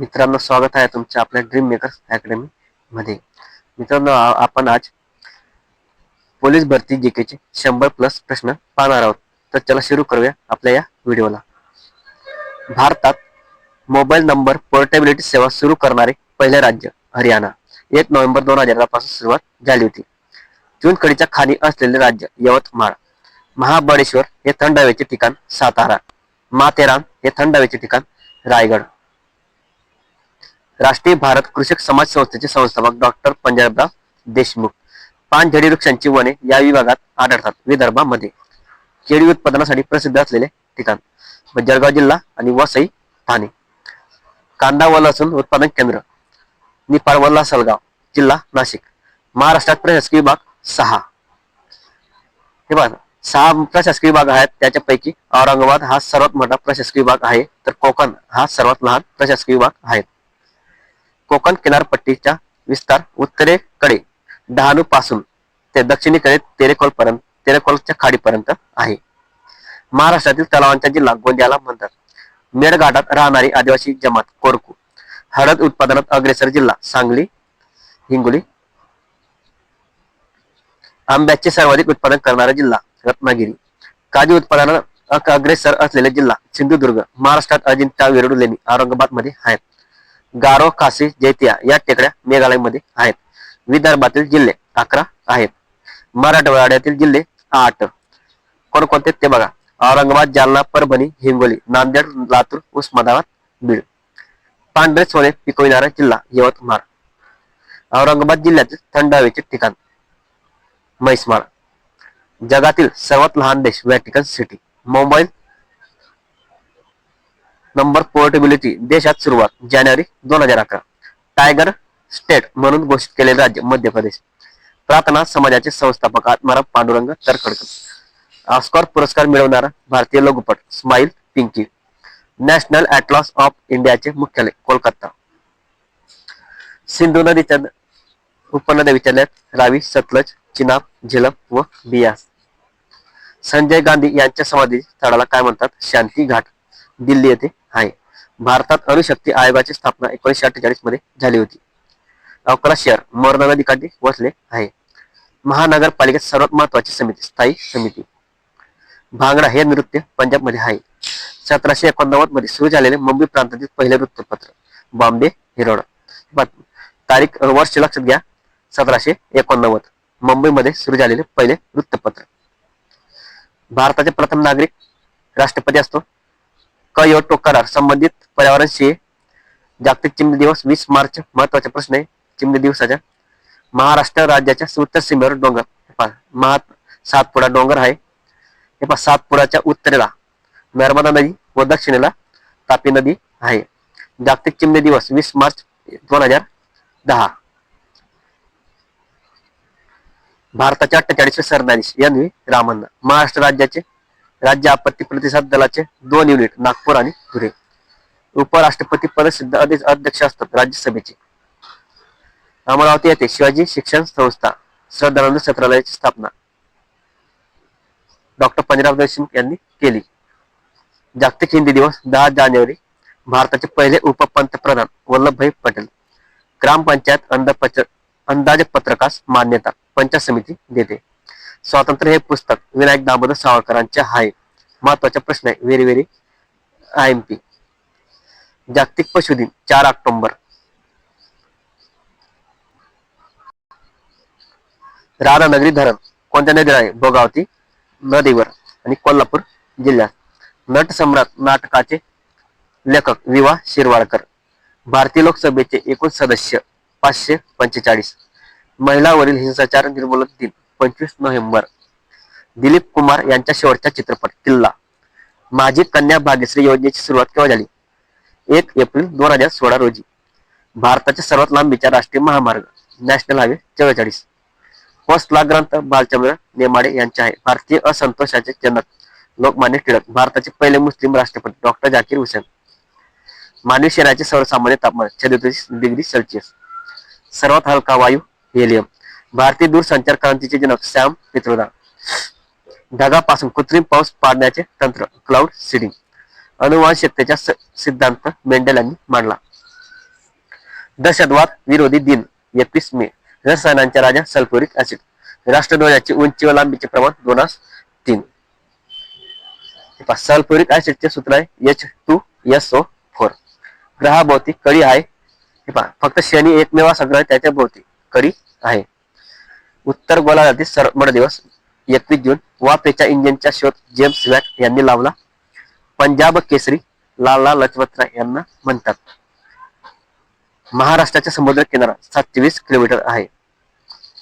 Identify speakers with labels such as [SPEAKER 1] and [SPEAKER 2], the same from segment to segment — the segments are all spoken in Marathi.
[SPEAKER 1] मित्रांनो स्वागत आहे तुमच्या आपल्या ड्रीम मेकर्स अकॅडमी मध्ये. मित्रांनो आपण आज पोलीस भरती जीकेचे शंभर प्लस प्रश्न पाहणार आहोत. तर चला सुरू करूया आपल्या या व्हिडिओला. भारतात मोबाईल नंबर पोर्टेबिलिटी सेवा सुरू करणारे पहिले राज्य हरियाणा. एक नोव्हेंबर दोन हजारपासून सुरुवात झाली होती. चुनखडीच्या खाली असलेले राज्य यवतमाळ. महाबळेश्वर हे थंड हवेचे ठिकाण सातारा. माथेरान हे थंड हवेचे ठिकाण रायगड. राष्ट्रीय भारत कृषक समाज संस्थेचे संस्थापक डॉक्टर पंजाबराव देशमुख. पानझडी वृक्षांची वने या विभागात आढळतात विदर्भामध्ये. केळी उत्पादनासाठी प्रसिद्ध असलेले ठिकाण म्हणजे जळगाव जिल्हा आणि वसई ठाणे. कांदा व लसूण उत्पादन केंद्र निपाळ व लासलगाव जिल्हा नाशिक. महाराष्ट्रात प्रशासकीय विभाग सहा. हे बघा सहा प्रशासकीय विभाग आहेत. त्याच्यापैकी औरंगाबाद हा सर्वात मोठा प्रशासकीय विभाग आहे. तर कोकण हा सर्वात लहान प्रशासकीय विभाग आहे. कोकण किनारपट्टीचा विस्तार उत्तरेकडे डहाणू पासून ते दक्षिणेकडे तेरेकोल पर्यंत तेरेखोलच्या खाडीपर्यंत आहे. महाराष्ट्रातील तलावांचा जिल्हा गोंदियाला म्हणतात मेळघाटात राहणारी आदिवासी जमात कोरकू. हळद उत्पादनात अग्रेसर जिल्हा सांगली हिंगोली. आंब्याचे सर्वाधिक उत्पादन करणारा जिल्हा रत्नागिरी. काजू उत्पादनात अग्रेसर असलेले जिल्हा सिंधुदुर्ग. महाराष्ट्रात अजिंठा वेरुळ लेणी औरंगाबादमध्ये आहेत गारो खासी जैतिया या टेकड्या मेघालयमध्ये आहेत. विदर्भातील जिल्हे अकरा आहेत. मराठवाड्यातील जिल्हे आठ. कोणकोणते? ते बघा. औरंगाबाद जालना परभणी हिंगोली नांदेड लातूर उस्मानाबाद बीड. पांढरे सोने पिकविणारा जिल्हा यवतमाळ. औरंगाबाद जिल्ह्यातील थंड हवेचे ठिकाण म्हैसमाळ. जगातील सर्वात लहान देश Vatican city. Mobile number portability देशात सुरुवात जानेवारी दोन हजार अकरा. टायगर स्टेट म्हणून घोषित केलेले राज्य मध्य प्रदेश. प्रार्थना समाजाचे संस्थापक आत्माराम पांडुरंग तरखडकर. ऑस्कर पुरस्कार मिळवणारा भारतीय लघुपट Smile Pinky. National atlas of इंडियाचे मुख्यालय कोलकाता. सिंधू नदीच्या उपनद्या विचारल्यात रावी सतलज चिनाब झेलम व बियास. संजय गांधी यांच्या समाधी स्थळाला काय म्हणतात? शांती घाट. दिल्ली येथे आहे. भारतात अणुशक्ती आयोगाची स्थापना एकोणीसशे अठ्ठेचाळीसमध्ये झाली होती. अकोला शहर मोरणा नदीकाठी वसले आहे. महानगरपालिकेत सर्वात महत्वाची समिती स्थायी समिती. भांगडा हे नृत्य पंजाबमध्ये आहे. सतराशे एकोणनव्वदमध्ये सुरू झालेले मुंबई प्रांतातील पहिले वृत्तपत्र. बॉम्बे हिरोड. तारीख वर्ष लक्षात घ्या. सतराशे एकोणनव्वद. मुंबईमध्ये सुरू झालेले पहिले वृत्तपत्र. भारताचे प्रथम नागरिक राष्ट्रपती असतो. कयोटो करार संबंधित पर्यावरणशी जागतिक चिमणी दिवस वीस मार्च महत्त्वाचा प्रश्न आहे. चिमणी दिवसाच्या महाराष्ट्र राज्याच्या उत्तर सीमेवर डोंगर. पहा, महा सातपुडा डोंगर आहे. हे पहा सातपुडाच्या उत्तरेला नर्मदा नदी व दक्षिणेला तापी नदी आहे. जागतिक चिमणी दिवस वीस मार्च दोन हजार दहा. भारताच्या अठ्ठेचाळीसवे सरन्यायाधीश एन व्ही रामण्णा महाराष्ट्र राज्याचे राज्य आपत्ती प्रतिसाद दलाचे दोन युनिट नागपूर आणि धुळे. उपराष्ट्रपती पदसिद्ध अध्यक्ष असतात राज्यसभेचे. अमरावती येथे शिवाजी शिक्षण संस्था श्रद्धानंद सत्रालयाची स्थापना. डॉक्टर पंजाब देशमुख यांनी केली. जागतिक हिंदी दिवस दहा जानेवारी भारताचे पहिले उपपंतप्रधान वल्लभभाई पटेल. ग्रामपंचायत अंदाज अंदाजपत्रकास मान्यता पंचायत समिती देते. स्वातंत्र्य हे पुस्तक विनायक दामोदर सावरकरांचे आहे. महत्त्वाचा प्रश्न आहे. Very very I M P जागतिक पशु दिन चार ऑक्टोबर. राधानगरी धरण कोणत्या नदीवर आहे? भोगावती नदीवर आणि कोल्हापूर जिल्ह्यात. नट सम्राट नाटकाचे लेखक विवा शिरवाडकर. भारतीय लोकसभेचे एकूण सदस्य पाचशे पंचेचाळीस. महिलावरील हिंसाचार निर्मूलन दिन पंचवीस नोव्हेंबर. दिलीप कुमार यांच्या शेवटचा चित्रपट किल्ला. माझी कन्या भाग्यश्री योजनेची सुरुवात केव्हा झाली? एक एप्रिल दोन हजार सोळा रोजी. भारताच्या सर्वात लांबीचा राष्ट्रीय महामार्ग नॅशनल हायवे चव्वेचाळीस. पोस्टला ग्रंथ बालचंद्र नेमाडे यांचे आहे. भारतीय असंतोषाचे जनक लोकमान्य टिळक भारताचे पहिले मुस्लिम राष्ट्रपती डॉक्टर जाकीर हुसेन. मानवी शरीराचे सर्वसामान्य तापमान छत्तीस डिग्री सेल्सिअस. सर्वात हलका वायू हेलियम भारतीय दूरसंचार क्रांतीचे जनक सॅम पित्रोदा. ढगापासून कृत्रिम पाऊस पाडण्याचे तंत्र क्लाउड सिडिंग अनुवांशिकतेचा सिद्धांत मेंडेल यांनी मांडला. दहशतवाद विरोधी दिन एकवीस मे. रसायनांच्या राजा सल्फ्युरिक ऍसिड राष्ट्रध्वजाची उंची व लांबीचे प्रमाण दोनास तीन. सल्फ्युरिक ऍसिडचे सूत्र आहे H two S O four ग्रहाभोवती कळी आहे. हे पहा फक्त शनी एकमेवा संग्रह त्याच्या भोवती करीत आहे. उत्तर गोलार्धातील सर्व दिवस एकवीस जून वाफेच्या इंजिनचा शोध जेम्स वॅट यांनी लावला. पंजाब केसरी लाला लजपतराय यांना म्हणतात. महाराष्ट्राचा समुद्र किनारा सातशे वीस किलोमीटर आहे.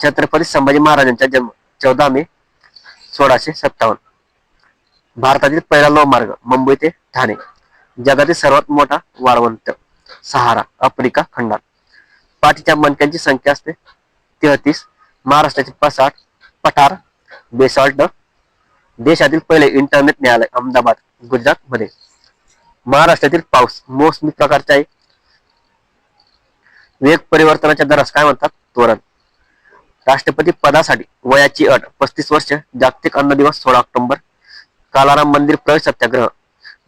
[SPEAKER 1] छत्रपती संभाजी महाराजांचा जन्म चौदा मे सोळाशे सत्तावन्न. भारतातील पहिला लोहमार्ग मुंबई ते ठाणे. जगातील सर्वात मोठा वाळवंट सहारा आफ्रिका खंडात पाठीच्या मणक्यांची संख्या असते. तेहतीस महाराष्ट्राचे पसाठ पठार बेसॉल्ट. देशातील पहिले इंटरनेट न्यायालय अहमदाबाद गुजरात मध्ये महाराष्ट्रातील पाऊस मोसमी प्रकारचे आहे वेग परिवर्तनाच्या दरास काय म्हणतात? तोरण. राष्ट्रपती पदासाठी वयाची अट पस्तीस वर्ष जागतिक अन्न दिवस सोळा ऑक्टोबर. कालाराम मंदिर प्रवेश सत्याग्रह.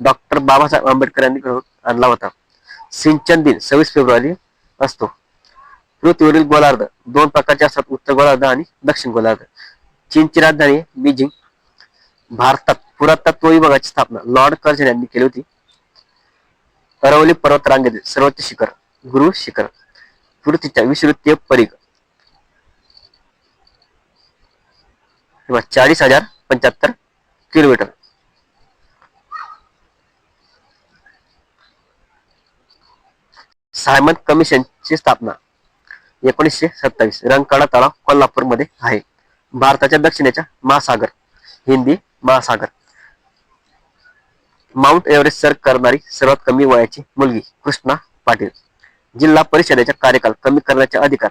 [SPEAKER 1] डॉक्टर बाबासाहेब आंबेडकर यांनी घडवून आणला होता. सिंचन दिन सव्वीस फेब्रुवारी असतो. पृथ्वीवरील गोलार्ध दोन प्रकारचे असतात. उत्तर गोलार्ध आणि दक्षिण गोलार्ध. चीनची राजधानी बीजिंग भारतात पुरातत्व विभागाची स्थापना लॉर्ड कर्जन यांनी केली होती. अरवली पर्वत रांगेतील सर्वोच्च शिखर गुरु शिखर. पृथ्वीच्या विश्रुतीय परिघ. चाळीस हजार पंच्याहत्तर किलोमीटर. सायमन कमिशनची स्थापना एकोणीसशे सत्तावीस रंगकाळा तळाव कोल्हापूरमध्ये आहे. भारताच्या दक्षिणेच्या महासागर हिंदी महासागर. माउंट एव्हरेस्ट सर करणारी सर्वात कमी वयाची मुलगी कृष्णा पाटील. जिल्हा परिषदेचा कार्यकाल कमी करण्याचे अधिकार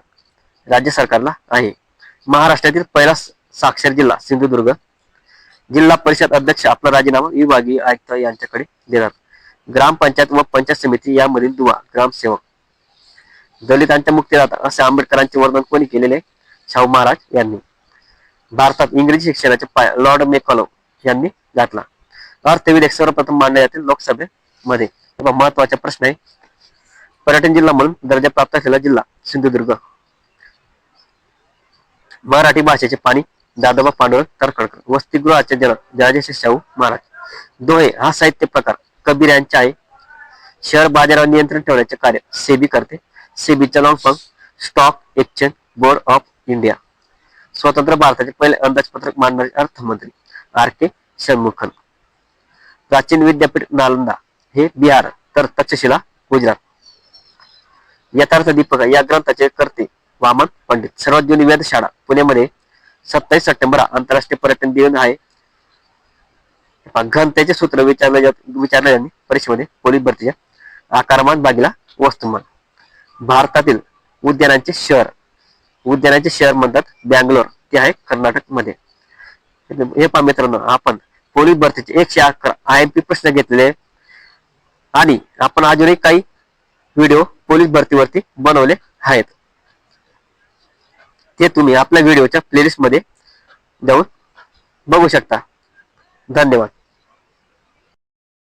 [SPEAKER 1] राज्य सरकारला आहे. महाराष्ट्रातील पहिला साक्षर जिल्हा सिंधुदुर्ग. जिल्हा परिषद अध्यक्ष आपला राजीनामा विभागीय आयुक्त यांच्याकडे देणार. ग्रामपंचायत व पंचायत समिती यामधील दुवा ग्रामसेवक. दलितांच्या मुक्तीदाता असे आंबेडकरांचे वर्णन कोणी केलेले? शाहू महाराज यांनी. भारतात इंग्रजी शिक्षणाचे पाय लॉर्ड मेकॉलो यांनी घातला. अर्थविधेयक सर्वप्रथम मांडले जातील लोकसभेमध्ये. महत्त्वाचा प्रश्न आहे. पर्यटन जिल्हा म्हणून दर्जा प्राप्त असलेला जिल्हा सिंधुदुर्ग. मराठी भाषेचे पाणी दादोबा पांडुरंग तरखडकर वसतिगृहाचे जनक राजेश शाहू महाराज. दोहे हा साहित्य प्रकार कबीर यांचे आहे. शेअर बाजारावर नियंत्रण ठेवण्याचे कार्य सेबी करते. सेबीचा long stock exchange board of India स्वतंत्र भारताचे पहिले अंदाजपत्रक मांडणारे अर्थमंत्री आर के षण्मुखन प्राचीन विद्यापीठ नालंदा हे बिहार तर तक्षशिला गुजरात. यथार्थ दीपक या ग्रंथाचे कर्ते वामन पंडित. सर्वात जुनी वेधशाळा पुण्यामध्ये सत्तावीस सप्टेंबर आंतरराष्ट्रीय पर्यटन दिन आहे. घनतेचे सूत्र विचारले विचारले यांनी परीक्षेमध्ये पोलीस भरतीच्या आकारमान बागीला वस्तुमान. भारतातील उद्यानांचे शहर. उद्यानाचे शहर म्हणतात बँगलोर ते आहे कर्नाटकमध्ये हे पहा मित्रांनो आपण पोलीस भरतीचे एकशे अकरा आय एम पी प्रश्न घेतलेले आणि आपण अजूनही काही व्हिडिओ पोलीस भरतीवरती बनवले आहेत. ते तुम्ही आपल्या व्हिडिओच्या प्लेलिस्टमध्ये जाऊन बघू शकता. धन्यवाद.